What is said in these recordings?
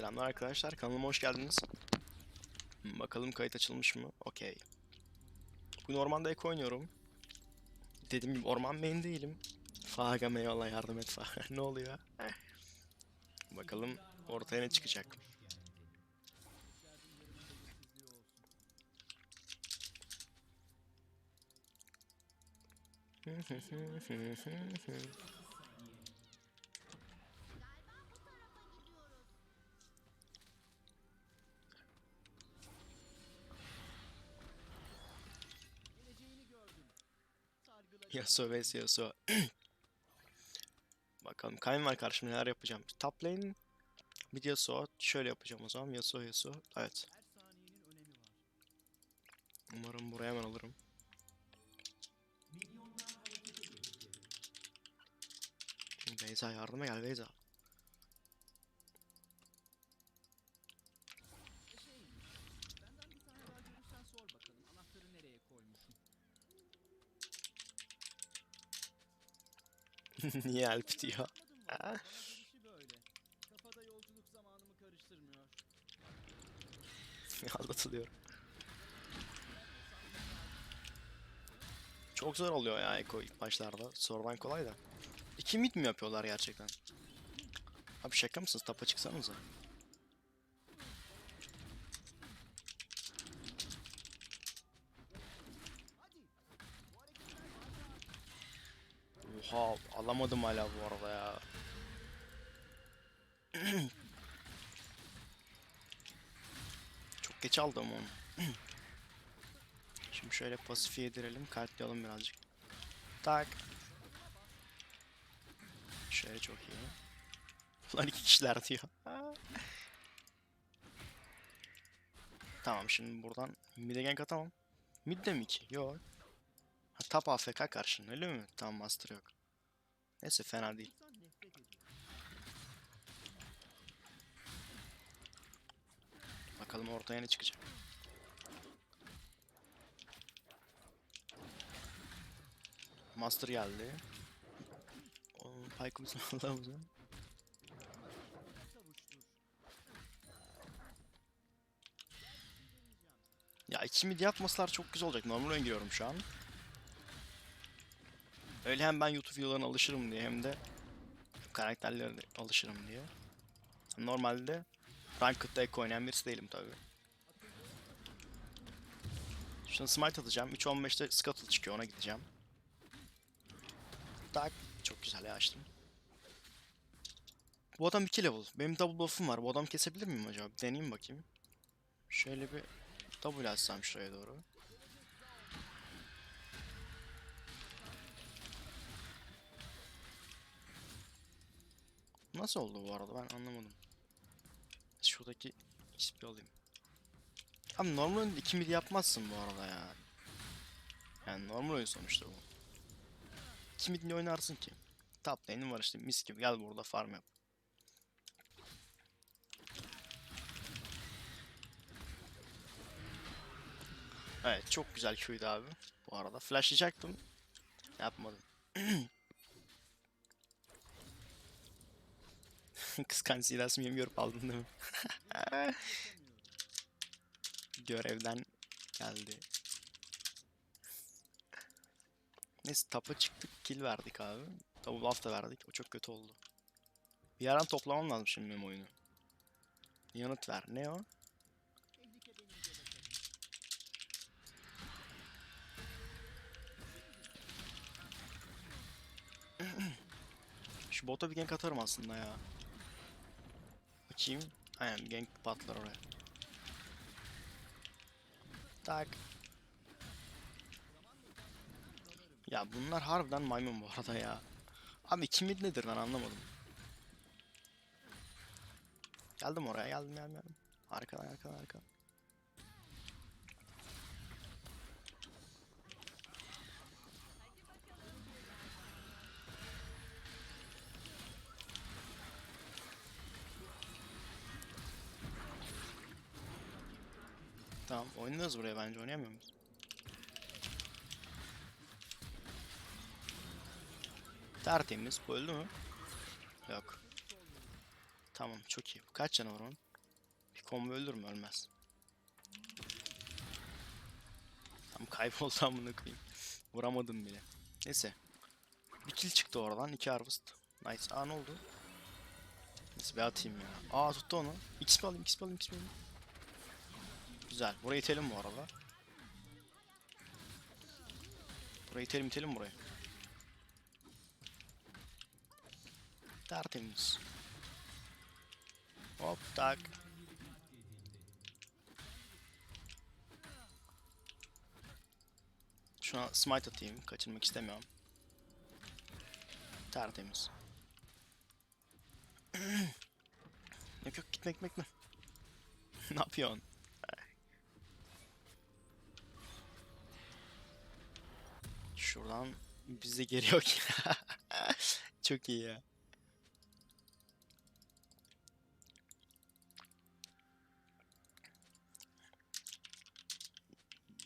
Selamlar arkadaşlar, kanalıma hoş geldiniz. Hmm, Bakalım kayıt açılmış mı? Okey. Bugün ormanda ek oynuyorum. Dediğim gibi orman main değilim. Faga eyvallah yardım et Faga. ne oluyor? Bakalım ortaya ne çıkacak. Yasuo vs Yasuo. Bakalım Kayn var karşımda neler yapacağım. Top lane bir Yasuo. Şöyle yapacağım o zaman. Yasuo Yasuo. Evet. Umarım buraya hemen alırım. Beyza yardıma gel Beyza. Niye Alp diyor? Aldatılıyorum. Çok zor oluyor ya Eko ilk başlarda. Sonradan kolay da. İki mid mi yapıyorlar gerçekten? Abi şaka mısınız? Tapa çıksanıza. Oha alamadım hala bu arada ya. Çok geç aldım onu. Şimdi şöyle pasifi yedirelim. Kalpleyelim birazcık. Tak. Şöyle çok iyi. Lan iki kişiler diyor. tamam şimdi buradan mid'e gank atamam. Mid de mi iki? Yok. Ha, top AFK karşın öyle mi? Tamam master yok. Neyse fena değil. Bakalım ortaya ne çıkacak. Master geldi. Pyke'ımızın Allah'ımızın. Savuştur. Ya iki mid yapmasalar çok güzel olacak. Normal oyun giriyorum şu an. Öyle hem ben YouTube videolarına alışırım diye hem de karakterlere alışırım diye. Normalde Ranked'da ek oynayan birisi değilim tabi. Şimdi smite atacağım. 3.15'te Scuttle çıkıyor ona gideceğim. Tak. Çok güzel açtım. Bu adam 2 level. Benim double buff'um var. Bu adam kesebilir miyim acaba? Bir deneyeyim bakayım. Şöyle bir double atsam şuraya doğru. Nasıl oldu bu arada ben anlamadım. Şuradaki XP alayım. Abi normal oyunda 2 mid yapmazsın bu arada ya. Yani normal oyun sonuçta bu. 2 mid ne oynarsın ki? Top lane'in var işte mis gibi gel burada farm yap. Evet çok güzel Q'ydu abi bu arada. Flashlayacaktım. Yapmadım. Kıskanç silahsım yemi görüp aldın değil mi? Görevden geldi. Neyse tapa çıktık kill verdik abi. Double buff da verdik o çok kötü oldu. Bir yerden toplamam lazım şimdi benim oyunu. Yanıt ver ne o? Şu bota bir gank atarım aslında ya. Bakayım. Aynen gank patlar oraya. Tak. Ya bunlar harbiden maymun bu arada ya. Abi iki mid nedir ben anlamadım. Geldim oraya geldim geldim geldim. Arkadan arkadan arkadan. Oynarız buraya bence oynayamıyor muyuz? Tertemiz bu öldü mü? Yok. Tamam çok iyi. Kaç canı var onun? Combo ölür mü? Ölmez. Tam kayboldu amına koyayım. Vuramadım bile. Neyse. Bir kill çıktı oradan. iki harvest. Nice. Aa ne oldu? Neyse bir atayım ya. Aa tuttu onu. XP alayım, XP alayım, XP alayım. Güzel. Burayı itelim bu arada. Burayı itelim itelim burayı. Tertemiz. Hop tak. Şuna smite atayım. Kaçırmak istemiyorum. Tertemiz. yok yok gitme gitme gitme. ne yapıyorsun? Şuradan bize geri yok. Çok iyi ya.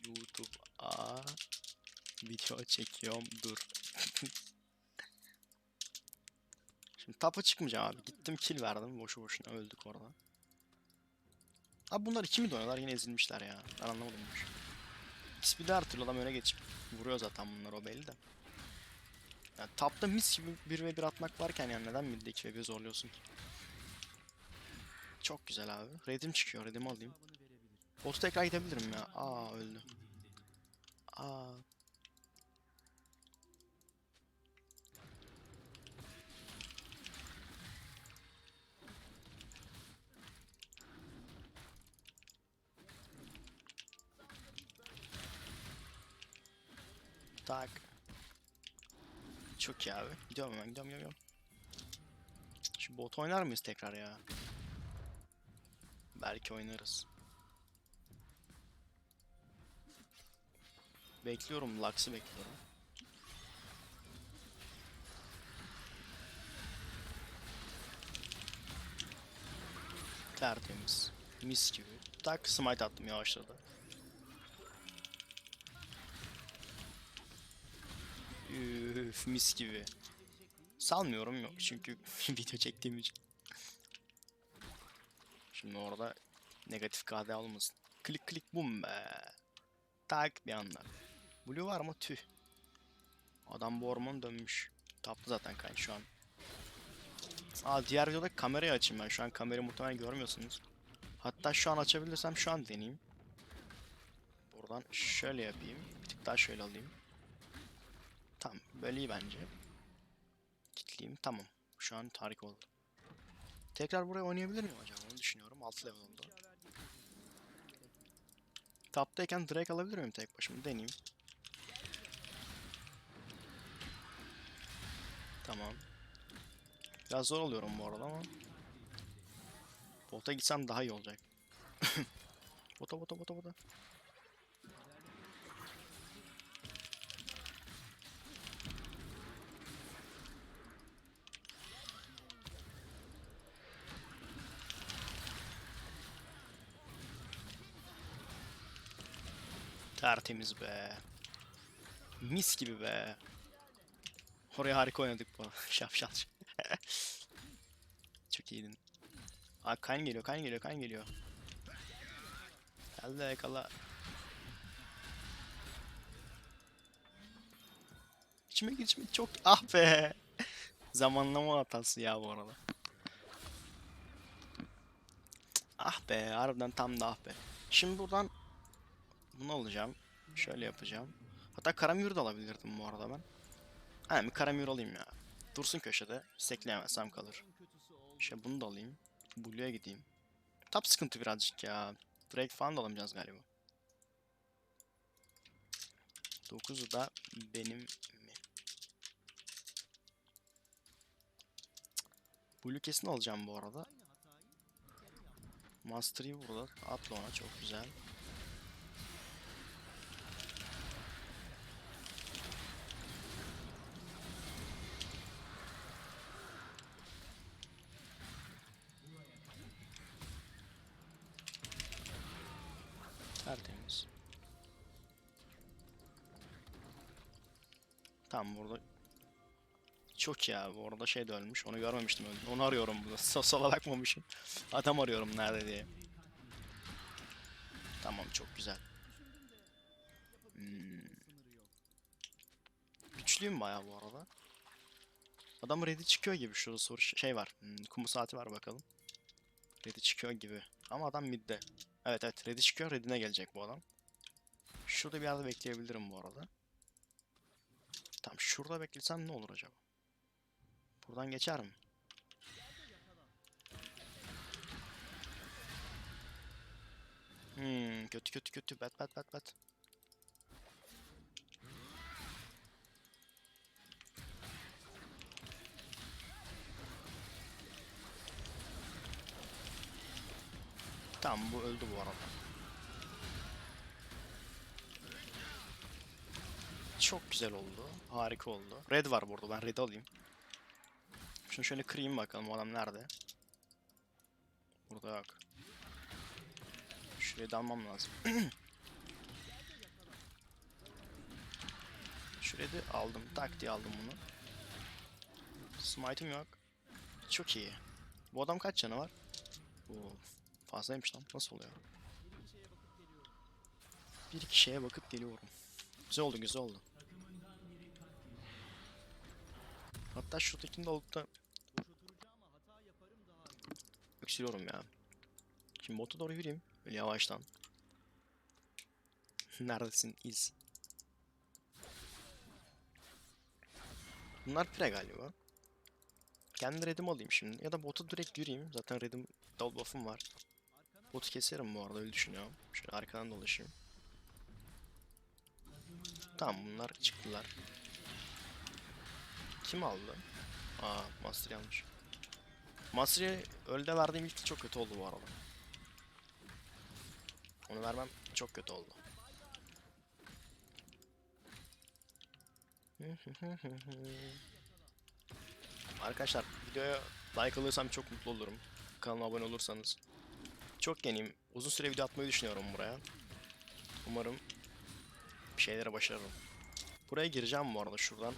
YouTube'a video çekiyorum dur. Şimdi tapa çıkmayacağım abi. Gittim kill verdim. Boşu boşuna öldük orada. Abi bunlar iki mi dönüyorlar yine ezilmişler ya. Ben anlamadım bu işi. De her türlü adam öne geçip vuruyor zaten bunlar o belli de. Yani tapta mis gibi 1 ve 1 atmak varken yani neden midde 2 ve 1 zorluyorsun ki? Çok güzel abi. Red'im çıkıyor. Red'imi alayım. Botu tekrar gidebilirim ya. Aa öldü. Aa. Tak. Çok iyi abi. Gidiyorum hemen gidiyorum gidiyorum. Şu bot oynar mıyız tekrar ya? Belki oynarız. Bekliyorum, Lux'ı bekliyorum. Tertemiz. Mis gibi. Tak smite attım yavaşladı. Üf mis gibi. Salmıyorum yok çünkü video çektiğim için. Şimdi orada negatif KD olmasın. Klik klik bum be. Tak bir anda. Blue var mı? Tüh. Adam bu orman dönmüş. Taptı zaten kan şu an. Aa diğer videoda kamerayı açayım ben. Şu an kamerayı muhtemelen görmüyorsunuz. Hatta şu an açabilirsem şu an deneyeyim. Buradan şöyle yapayım. Bir tık daha şöyle alayım. Tamam. Böyle iyi bence. Kitleyeyim. Tamam. Şu an harika oldu. Tekrar buraya oynayabilir miyim acaba? Onu düşünüyorum. 6 level oldu. Taptayken Drake alabilir miyim tek başıma? Deneyeyim. Tamam. Biraz zor oluyorum bu arada ama. Bota gitsem daha iyi olacak. bota bota bota bota. Tertemiz be. Mis gibi be. Oraya harika oynadık bu. Şapşal. Çok iyiydin. Aa kan geliyor, kan geliyor, kan geliyor. Geldi yakala. İçime geçme çok ah be. Zamanlama hatası ya bu arada. Ah be harbiden tam da ah be. Şimdi buradan bunu alacağım. Şöyle yapacağım. Hatta karamür de alabilirdim bu arada ben. Aynen bir karamür alayım ya. Dursun köşede. Stekleyemezsem kalır. İşte bunu da alayım. Blue'ya gideyim. Top sıkıntı birazcık ya. Drake falan da alamayacağız galiba. 9'u da benim mi? Blue kesin alacağım bu arada. Master Yi burada. Atla ona çok güzel. Çok ya bu arada şey de ölmüş onu görmemiştim. Onu arıyorum burada. Sola bakmamışım. Adam arıyorum nerede diye. Tamam çok güzel. Hmm, güçlüyüm bayağı bu arada. Adam ready çıkıyor gibi şurada soru şey var. Hmm, kumu saati var bakalım. Ready çıkıyor gibi. Ama adam midde. Evet evet ready çıkıyor. Ready'ne gelecek bu adam. Şurada bir yerde bekleyebilirim bu arada. Tamam şurada beklesem ne olur acaba? Buradan geçer mi? Hmm, kötü kötü kötü. Bat bat bat bat. Tamam bu öldü bu arada. Çok güzel oldu. Harika oldu. Red var burada. Ben red alayım. Şunu şöyle kırayım bakalım o adam nerede. Burada yok. Şuraya da almam lazım. Şuraya da aldım. Tak diye aldım bunu. Smite'ım yok. Çok iyi. Bu adam kaç canı var? Oo, fazlaymış lan. Nasıl oluyor? Bir iki şeye bakıp geliyorum. Güzel oldu, güzel oldu. Hatta şuradakini de alıp da Boş oturacağıma hata yaparım daha iyi. Öksürüyorum ya. Şimdi bota doğru yürüyeyim. Böyle yavaştan. Neredesin iz? Bunlar pre galiba. Kendi redimi alayım şimdi. Ya da bota direkt yürüyeyim. Zaten redim double buff'um var. Botu keserim bu arada öyle düşünüyorum. Şöyle arkadan dolaşayım. Tamam bunlar çıktılar. Kim aldı? Aa Master yanlış. Master'e ölde verdiğim ilk çok kötü oldu bu arada. Onu vermem çok kötü oldu. Arkadaşlar videoya like alırsam çok mutlu olurum. Kanalıma abone olursanız. Çok yeniyim. Uzun süre video atmayı düşünüyorum buraya. Umarım bir şeylere başarırım. Buraya gireceğim bu arada şuradan.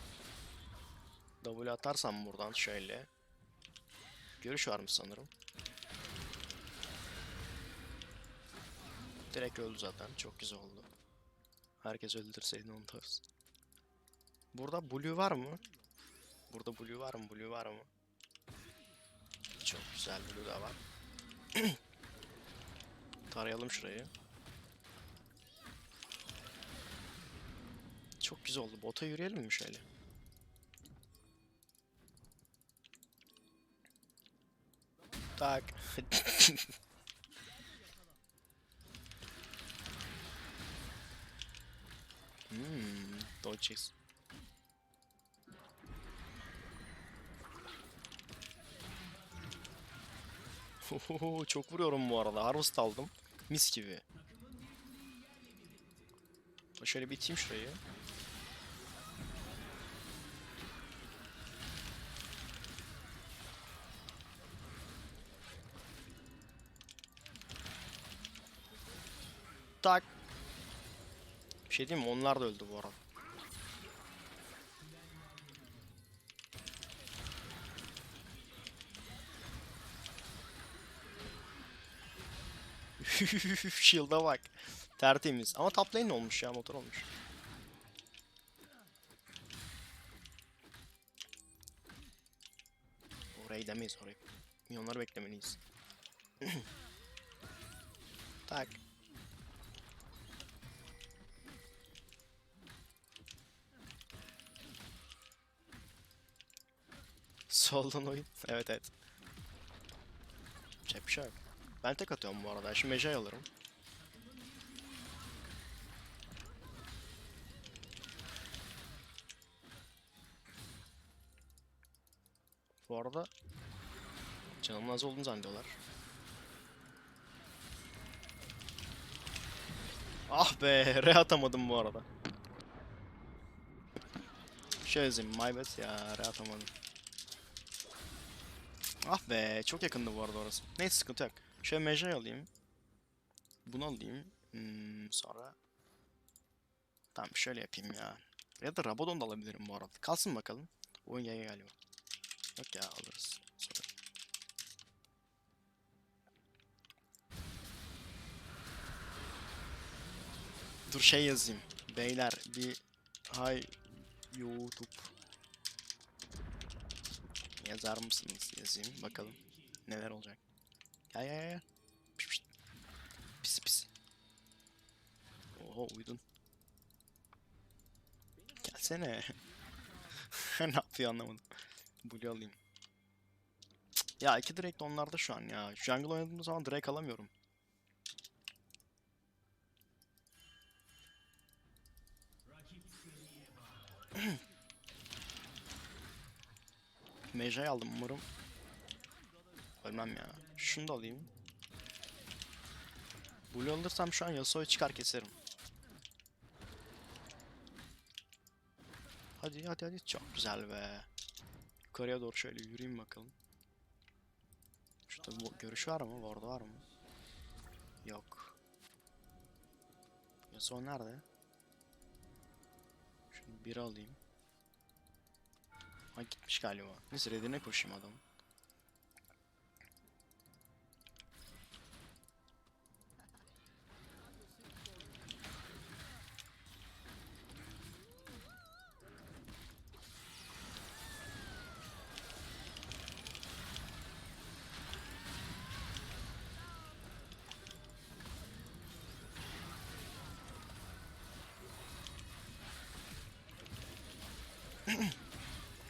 W atarsam buradan şöyle. Görüş varmış sanırım. Direkt öldü zaten. Çok güzel oldu. Herkes öldürseydi onu tarz. Burada blue var mı? Burada blue var mı? Blue var mı? Çok güzel blue da var. Tarayalım şurayı. Çok güzel oldu. Bota yürüyelim mi şöyle? Tak. hmm, dodges. Çok vuruyorum bu arada. Harvest aldım. Mis gibi. Şöyle bir iteyim şurayı. Tak. Bir şey diyeyim mi? Onlar da öldü bu arada. Shield'a bak. Tertemiz. Ama top lane olmuş ya motor olmuş. Orayı demeyiz orayı. Milyonları beklemeliyiz. tak. Soldan oyun. Evet evet. Yapacak bir şey. Ben tek atıyorum bu arada. Şimdi Mejai alırım. Bu arada canımın az olduğunu zannediyorlar. Ah be, re atamadım bu arada. Şey yazayım, my bad ya, re atamadım. Ah be, çok yakındı bu arada orası. Neyse sıkıntı yok. Şöyle Mejai alayım. Bunu alayım. Hmm, sonra... Tamam şöyle yapayım ya. Ya da Rabadon da alabilirim bu arada. Kalsın bakalım. Oyun yaya galiba. Yok ya alırız. Sonra. Dur şey yazayım. Beyler bir hay YouTube yazar mısınız yazayım bakalım neler olacak. Gel gel gel. Pişt, pişt. Pis pis. Oho uyudun. Gelsene. ne yapıyor anlamadım. Blue alayım. Cık, Ya iki direkt onlarda şu an ya. Jungle oynadığım zaman direkt alamıyorum. Meja'yı aldım umarım. Ölmem ya. Şunu da alayım. Blue alırsam şu an Yasuo'yu çıkar keserim. Hadi hadi hadi çok güzel be. Yukarıya doğru şöyle yürüyeyim bakalım. Şurada bu görüş var mı? Ward var mı? Yok. Yasuo nerede? Şunu bir alayım. Ha gitmiş galiba. Neyse redine koşayım adam.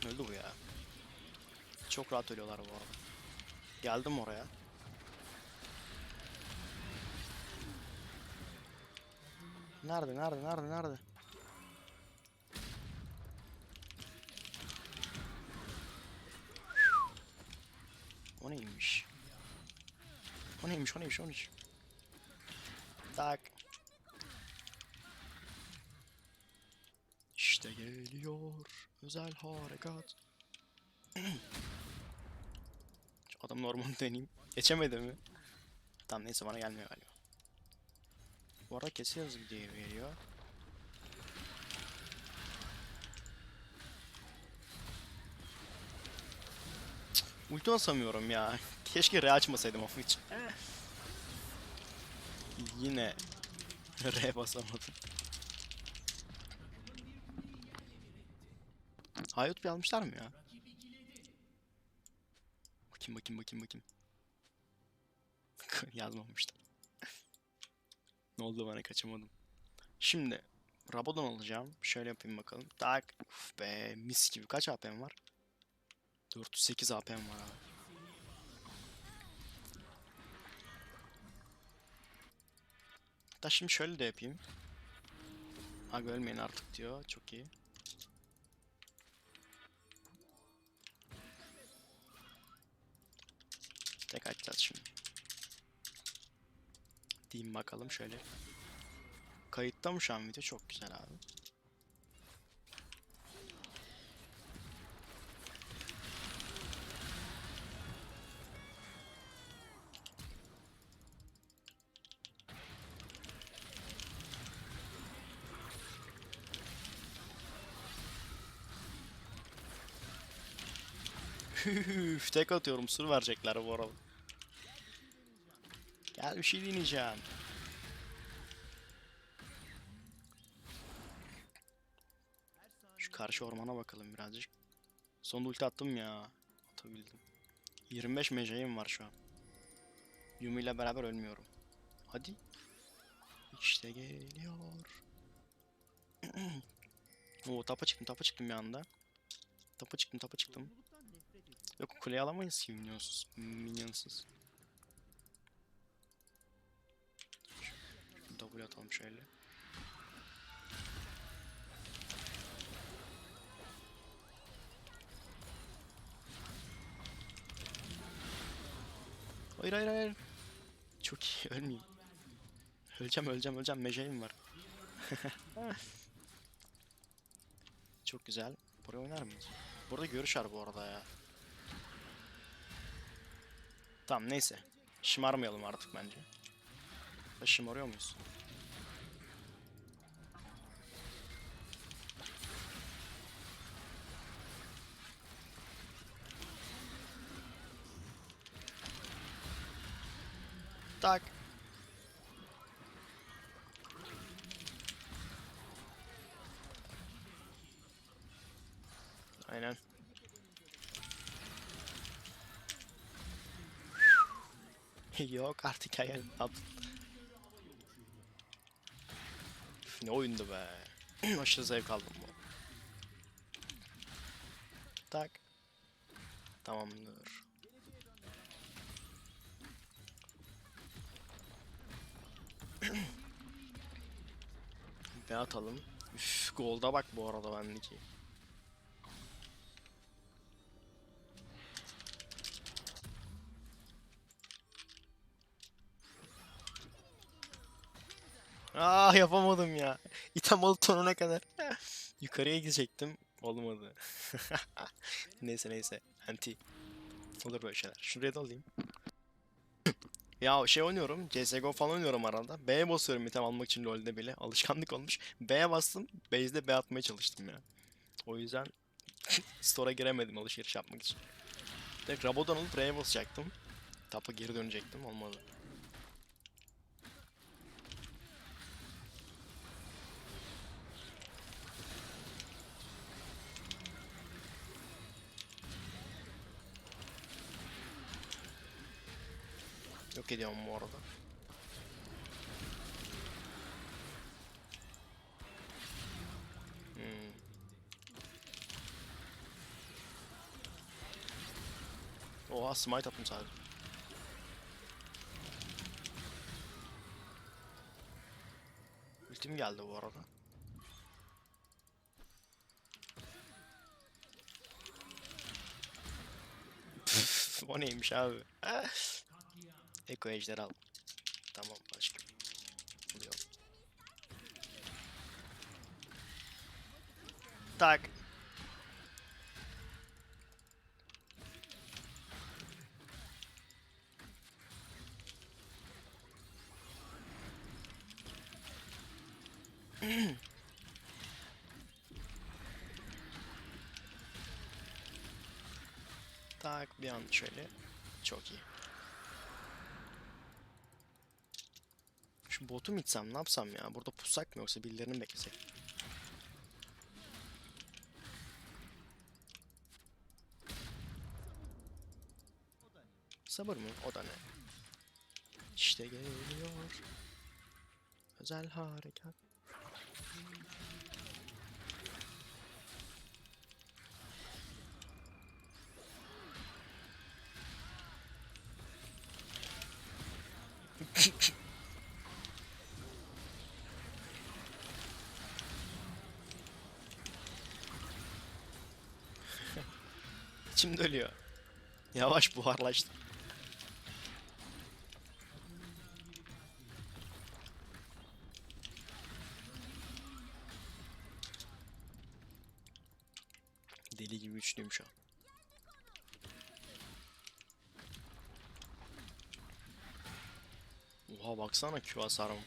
Öldü bu ya. Çok rahat ölüyorlar bu arada. Geldim oraya. Nerede, nerede, nerede, nerede? O neymiş? O neymiş, o neymiş, o neymiş? Tak. İşte geliyor özel harekat. Şu adamın ormanı deneyeyim. Geçemedi mi? Tamam neyse bana gelmiyor galiba. Bu arada kesiyoruz diye geliyor. Cık, Ulti basamıyorum ya. Keşke R açmasaydım o hiç. Yine R basamadım. Hayat bir almışlar mı ya? Bakayım bakayım bakayım bakayım. Yazmamıştım. ne oldu bana kaçamadım. Şimdi Rabadon alacağım. Şöyle yapayım bakalım. Tak. Uf be mis gibi. Kaç AP'm var? 408 AP'm var abi. Hatta şimdi şöyle de yapayım. Abi ölmeyin artık diyor. Çok iyi. Tek açacağız şimdi. Diyeyim bakalım şöyle. Kayıtta mı şu an video? Çok güzel abi. Üf, tek atıyorum. Sur verecekler bu arada. Gel bir şey deneyeceğim. Şu karşı ormana bakalım birazcık. Son ulti attım ya. Atabildim. 25 mecayım var şu an. Yumi ile beraber ölmüyorum. Hadi. İşte geliyor. Oo tapa çıktım tapa çıktım bir anda. Tapa çıktım tapa çıktım. Yok kuleyi alamayız ki minyonsuz. Minyonsuz. W atalım şöyle. Hayır hayır hayır. Çok iyi ölmeyeyim. Öleceğim öleceğim öleceğim meceyim var. Çok güzel. Buraya oynar mıyız? Burada görüş var bu arada ya. Tamam neyse. Şımarmayalım artık bence. Taşım arıyor muyuz? Tak. Aynen. Yok artık hayal yaptım. Üf, Ne oyundu be. Aşırı zevk aldım bu. Tak. Tamamdır. Ve atalım. Üf, golda bak bu arada bendeki. Ah yapamadım ya. İtamalı tonuna kadar. Yukarıya gidecektim. Olmadı. neyse neyse. Anti. Olur böyle şeyler. Şuraya da alayım. ya şey oynuyorum. CSGO falan oynuyorum arada. B'ye basıyorum item almak için LoL'de bile. Alışkanlık olmuş. B'ye bastım. Base'de B atmaya çalıştım ya. O yüzden store'a giremedim alışveriş yapmak için. Direkt Rabadon alıp R'ye basacaktım. Tapa geri dönecektim. Olmadı. Yok ediyorum bu arada. Hmm. Oha smite attım sadece. Ultim geldi bu arada. O neymiş abi? Eko ejder al. Tamam başka. Oluyor. Tak. tak bir an şöyle. Çok iyi. Şu botu mu itsem ne yapsam ya? Burada pussak mı yoksa birilerini mi beklesek? Sabır mı? O da ne? İşte geliyor. Özel harekat. İçim dölüyor. Yavaş buharlaştı. Deli gibi üçlüyüm şu an. Oha baksana Q hasarım.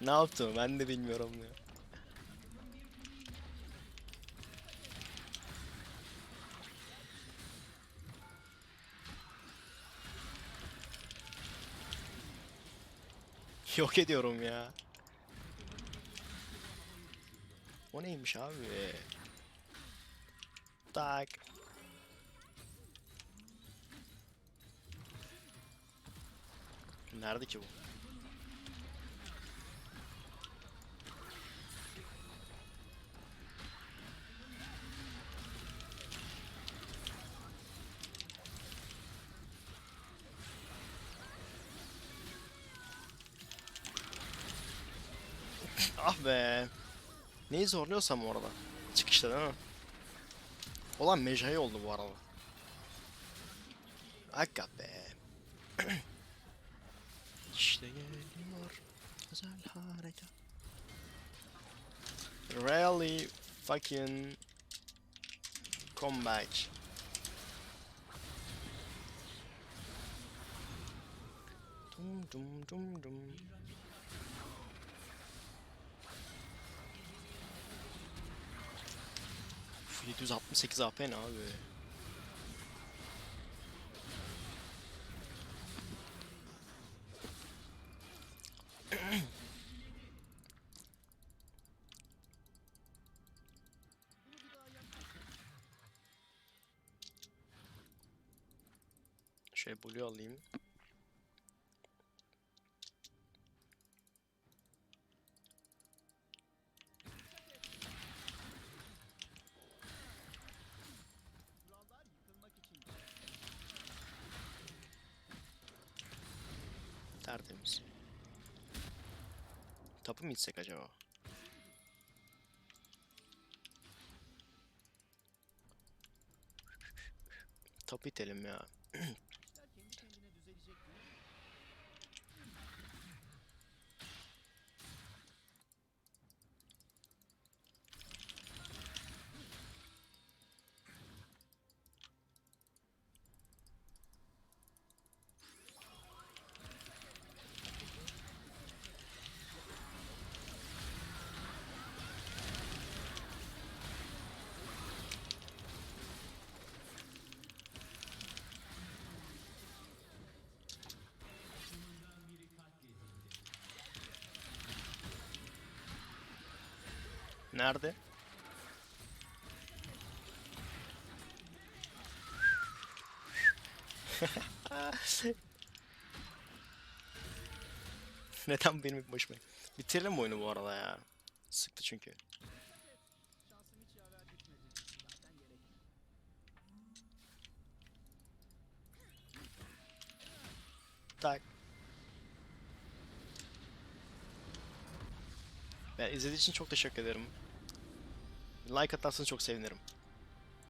Ne yaptım ben de bilmiyorum ya. Yok ediyorum ya. O neymiş abi? Tak. Nerede ki bu? Neyi zorluyorsam orada. Çıkışta değil mi? Olan mecai oldu bu arada. Hakika be. işte geliyor özel harekat. Really fucking come back. Dum dum dum dum. 768 AP ne abi? şey blue alayım. Gitsek acaba? Tapu itelim ya. Nerede? Neden benim ilk başıma? Bitirelim oyunu bu arada ya. Sıktı çünkü. Tak. Ben izlediğiniz için çok teşekkür ederim. Like atarsanız çok sevinirim.